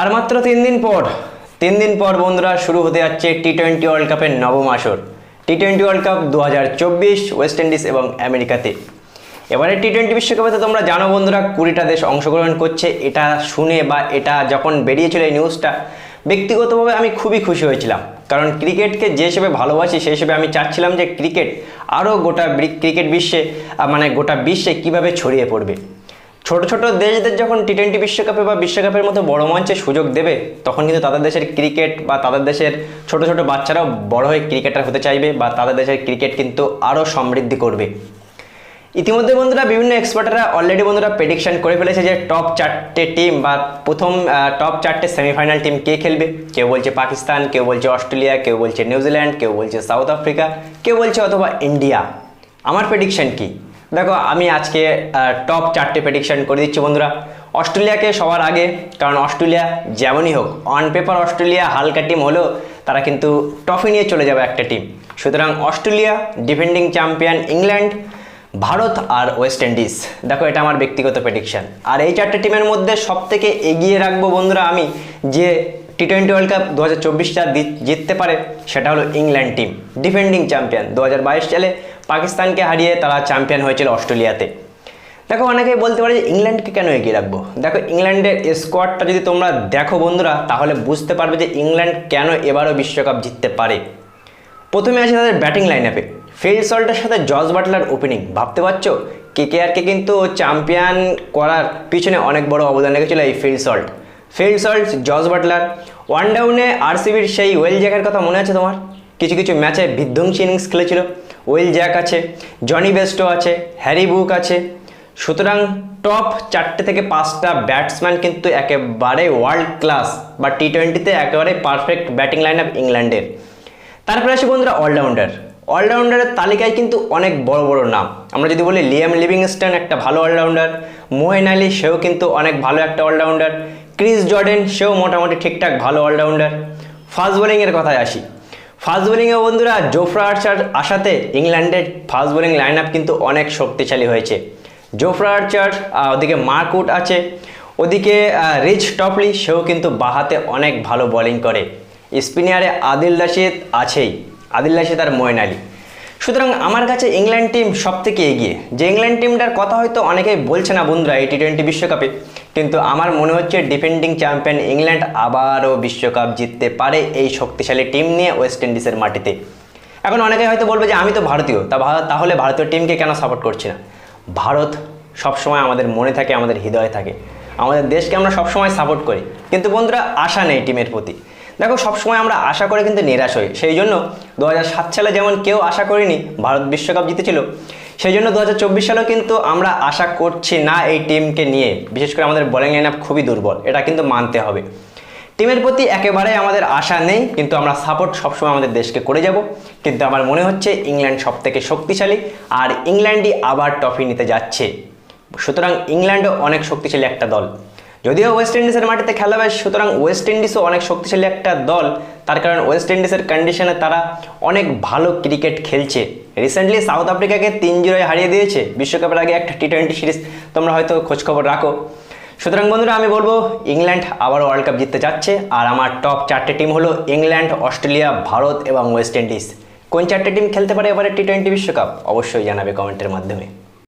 আর মাত্র তিন দিন পর, তিন দিন পর বন্ধুরা শুরু হতে যাচ্ছে টি টোয়েন্টি ওয়ার্ল্ড কাপের নবম আসর। টি টোয়েন্টি ওয়ার্ল্ড কাপ দু হাজার চব্বিশ ওয়েস্ট ইন্ডিজ এবং আমেরিকাতে। এবারে টি টোয়েন্টি বিশ্বকাপে তো তোমরা জানো বন্ধুরা, কুড়িটা দেশ অংশগ্রহণ করছে। এটা শুনে বা এটা যখন বেরিয়েছিল এই নিউজটা ব্যক্তিগতভাবে আমি খুবই খুশি হয়েছিলাম। কারণ ক্রিকেটকে যে হিসেবে ভালোবাসি, সেই হিসেবে আমি চাচ্ছিলাম যে ক্রিকেট আরও গোটা ক্রিকেট বিশ্বে মানে গোটা বিশ্বে কীভাবে ছড়িয়ে পড়বে। ছোট ছোট দেশদের যখন টি টোয়েন্টি বিশ্বকাপে বা বিশ্বকাপের মতো বড় মঞ্চে সুযোগ দেবে, তখন কিন্তু তাদের দেশের ক্রিকেট বা তাদের দেশের ছোট ছোট বাচ্চারাও বড় হয়ে ক্রিকেটার হতে চাইবে বা তাদের দেশের ক্রিকেট কিন্তু আরও সমৃদ্ধি করবে। ইতিমধ্যে বন্ধুরা বিভিন্ন এক্সপার্টরা অলরেডি বন্ধুরা প্রেডিকশন করে ফেলেছে যে টপ চারটে টিম বা প্রথম টপ চারটে সেমিফাইনাল টিম কে খেলবে। কেউ বলছে পাকিস্তান, কেউ বলছে অস্ট্রেলিয়া, কেউ বলছে নিউজিল্যান্ড, কেউ বলছে সাউথ আফ্রিকা, কেউ বলছে অথবা ইন্ডিয়া। আমার প্রেডিকশন কি? দেখো, আমি আজকে টপ চারটে প্রেডিকশন করে দিচ্ছি বন্ধুরা। অস্ট্রেলিয়াকে সবার আগে, কারণ অস্ট্রেলিয়া যেমনই হোক অন পেপার অস্ট্রেলিয়া হালকা টিম হলেও তারা কিন্তু ট্রফি নিয়ে চলে যাবে একটা টিম সুতরাং Australia defending champion England Bharat আর ওয়েস্ট ইন্ডিজ দেখো, এটা আমার ব্যক্তিগত প্রেডিকশন আর এই চারটে টিমের মধ্যে সব থেকে এগিয়ে রাখব বন্ধুরা আমি, যে টি টোয়েন্টি ওয়ার্ল্ড কাপ দু হাজার চব্বিশটা জিততে পারে, সেটা হলো ইংল্যান্ড টিম ডিফেন্ডিং চ্যাম্পিয়ন দু হাজার বাইশ সালে পাকিস্তানকে হারিয়ে তারা চ্যাম্পিয়ন হয়েছিল অস্ট্রেলিয়াতে। দেখো, অনেকেই বলতে পারে যে ইংল্যান্ডকে কেন এগিয়ে রাখব? দেখো ইংল্যান্ডের স্কোয়াডটা যদি তোমরা দেখো বন্ধুরা, তাহলে বুঝতে পারবে যে ইংল্যান্ড কেন এবারও বিশ্বকাপ জিততে পারে। প্রথমে আছে তাদের ব্যাটিং লাইন আপে ফিল সল্টের সাথে জজ বাটলার ওপেনিং ভাবতে পারছ? কেকেআরকে কিন্তু চ্যাম্পিয়ন করার পিছনে অনেক বড় অবদান রেখেছিল এই Phil Salt Phil Salt Jos Buttler one ডাউনে আরসিবির সেই ওয়েল জ্যাকের কথা মনে আছে তোমার? কিছু কিছু ম্যাচে বিধ্বংসী ইনিংস খেলেছিল। ওয়েল জ্যাক আছে জনি বেস্টো আছে হ্যারি বুক আছে। সুতরাং টপ চারটে থেকে পাঁচটা ব্যাটসম্যান কিন্তু একেবারে ওয়ার্ল্ড ক্লাস বা টি টোয়েন্টিতে একেবারে পারফেক্ট ব্যাটিং লাইন আপ ইংল্যান্ডের। তারপরে আসি বন্ধুরা অলরাউন্ডার অলরাউন্ডারের তালিকায় কিন্তু অনেক বড় বড় নাম। আমরা যদি বলি লিয়াম লিভিংস্টন একটা ভালো অলরাউন্ডার মোহেন আলী সেও কিন্তু অনেক ভালো একটা অলরাউন্ডার ক্রিস জর্ডেন, সেও মোটামুটি ঠিকঠাক, ভালো অলরাউন্ডার। ফাস্ট বোলিংয়ের কথায় আসি। ফাস্ট বোলিংয়ে বন্ধুরা, জোফরা আর্চার আসাতে ইংল্যান্ডের ফাস্ট বোলিং লাইন আপ কিন্তু অনেক শক্তিশালী হয়েছে। জোফরা আর্চার ওদিকে মার্কুট আছে, ওদিকে রিচ টপলি, সেও কিন্তু বাহাতে অনেক ভালো বোলিং করে। স্পিনিয়ারে আদিল রাশিদ আছেই। আদিল রাশিদ আর ময়ন আলী। সুতরাং আমার কাছে ইংল্যান্ড টিম সব থেকে এগিয়ে। যে ইংল্যান্ড টিমটার কথা হয়তো অনেকেই বলছে না বন্ধুরা এই টি টোয়েন্টি বিশ্বকাপে, কিন্তু আমার মনে হচ্ছে ডিফেন্ডিং চ্যাম্পিয়ন ইংল্যান্ড আবারও বিশ্বকাপ জিততে পারে এই শক্তিশালী টিম নিয়ে ওয়েস্ট ইন্ডিজের মাটিতে। এখন অনেকে হয়তো বলবে যে আমি তো ভারতীয়, তা তাহলে ভারতীয় টিমকে কেন সাপোর্ট করছি না? ভারত সবসময় আমাদের মনে থাকে, আমাদের হৃদয়ে থাকে। আমাদের দেশকে আমরা সবসময় সাপোর্ট করি। কিন্তু বন্ধুরা আশা নেই টিমের প্রতি। দেখো, সবসময় আমরা আশা করে কিন্তু নিরাশ হই। সেই জন্য দু সালে যেমন কেউ আশা করিনি ভারত বিশ্বকাপ জিতেছিল, সেই জন্য দু হাজার চব্বিশ সালেও কিন্তু আমরা আশা করছি না এই টিমকে নিয়ে। বিশেষ করে আমাদের বোলিং লাইন আপ খুবই দুর্বল, এটা কিন্তু মানতে হবে। টিমের প্রতি একেবারে আমাদের আশা নেই, কিন্তু আমরা সাপোর্ট সবসময় আমাদের দেশকে করে যাব। কিন্তু আমার মনে হচ্ছে ইংল্যান্ড সব থেকে শক্তিশালী, আর ইংল্যান্ডই আবার ট্রফি নিতে যাচ্ছে। সুতরাং ইংল্যান্ডও অনেক শক্তিশালী একটা দল। যদিও ওয়েস্ট ইন্ডিজের মাটিতে খেলা হবে সুতরাং ওয়েস্ট ইন্ডিজও অনেক শক্তিশালী একটা দল। তার কারণ ওয়েস্ট ইন্ডিজের কন্ডিশনে তারা অনেক ভালো ক্রিকেট খেলছে। রিসেন্টলি সাউথ আফ্রিকাকে তিন জিরোয় হারিয়ে দিয়েছে। বিশ্বকাপের আগে একটা টি টোয়েন্টি সিরিজ তোমরা হয়তো খোঁজখবর রাখো। সুতরাং বন্ধুরা, আমি বলব ইংল্যান্ড আবার ওয়ার্ল্ড কাপ জিততে যাচ্ছে। আর আমার টপ চারটে টিম হলো ইংল্যান্ড অস্ট্রেলিয়া ভারত এবং ওয়েস্ট ইন্ডিজ কোন চারটে টিম খেলতে পারে এবারে টি টোয়েন্টি বিশ্বকাপ? অবশ্যই জানাবে কমেন্টের মাধ্যমে।